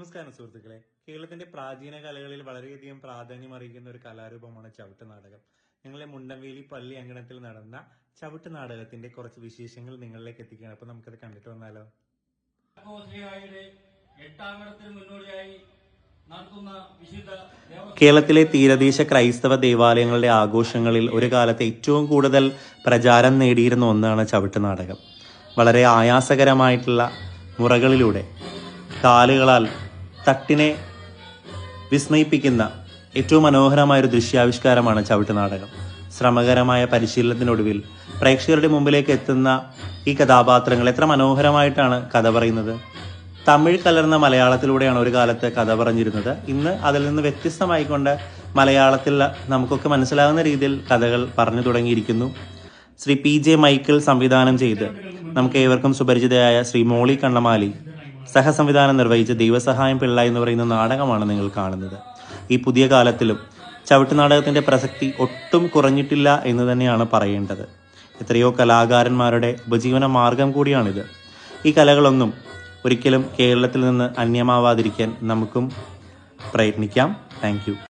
നമസ്കാരം സുഹൃത്തുക്കളെ. കേരളത്തിന്റെ പ്രാചീന കലകളിൽ വളരെയധികം പ്രാധാന്യം അറിയിക്കുന്ന ഒരു കലാരൂപമാണ് ചവിട്ട് നാടകം. ഞങ്ങളെ മുണ്ടംവേലി പള്ളി അങ്കണത്തിൽ നടന്ന ചവിട്ട് നാടകത്തിന്റെ കുറച്ച് വിശേഷങ്ങൾ നിങ്ങളിലേക്ക് എത്തിക്കുകയാണ്. അപ്പൊ നമുക്കത് കണ്ടിട്ട് വന്നാലോ? കേരളത്തിലെ തീരദേശ ക്രൈസ്തവ ദേവാലയങ്ങളുടെ ആഘോഷങ്ങളിൽ ഒരു കാലത്ത് ഏറ്റവും കൂടുതൽ പ്രചാരം നേടിയിരുന്ന ഒന്നാണ് ചവിട്ട് നാടകം. വളരെ ആയാസകരമായിട്ടുള്ള മുറകളിലൂടെ കാലുകളാൽ തട്ടിനെ വിസ്മയിപ്പിക്കുന്ന ഏറ്റവും മനോഹരമായ ഒരു ദൃശ്യാവിഷ്കാരമാണ് ചവിട്ട് നാടകം. ശ്രമകരമായ പരിശീലനത്തിനൊടുവിൽ പ്രേക്ഷകരുടെ മുമ്പിലേക്ക് എത്തുന്ന ഈ കഥാപാത്രങ്ങൾ എത്ര മനോഹരമായിട്ടാണ് കഥ പറയുന്നത്. തമിഴ് കലർന്ന മലയാളത്തിലൂടെയാണ് ഒരു കാലത്ത് കഥ പറഞ്ഞിരുന്നത്. ഇന്ന് അതിൽ നിന്ന് വ്യത്യസ്തമായിക്കൊണ്ട് മലയാളത്തിൽ നമുക്കൊക്കെ മനസ്സിലാകുന്ന രീതിയിൽ കഥകൾ പറഞ്ഞു തുടങ്ങിയിരിക്കുന്നു. ശ്രീ പി ജെ മൈക്കിൾ സംവിധാനം ചെയ്ത് നമുക്ക് ഏവർക്കും സുപരിചിതയായ ശ്രീ മോളി കണ്ണമാലി സഹസംവിധാനം നിർവഹിച്ച ദൈവസഹായം പിള്ള എന്ന് പറയുന്ന നാടകമാണ് നിങ്ങൾ കാണുന്നത്. ഈ പുതിയ കാലത്തിലും ചവിട്ട് നാടകത്തിന്റെ പ്രസക്തി ഒട്ടും കുറഞ്ഞിട്ടില്ല എന്ന് തന്നെയാണ് പറയേണ്ടത്. എത്രയോ കലാകാരന്മാരുടെ ഉപജീവന മാർഗം കൂടിയാണിത്. ഈ കലകളൊന്നും ഒരിക്കലും കേരളത്തിൽ നിന്ന് അന്യമാവാതിരിക്കാൻ നമുക്കും പ്രയത്നിക്കാം. താങ്ക്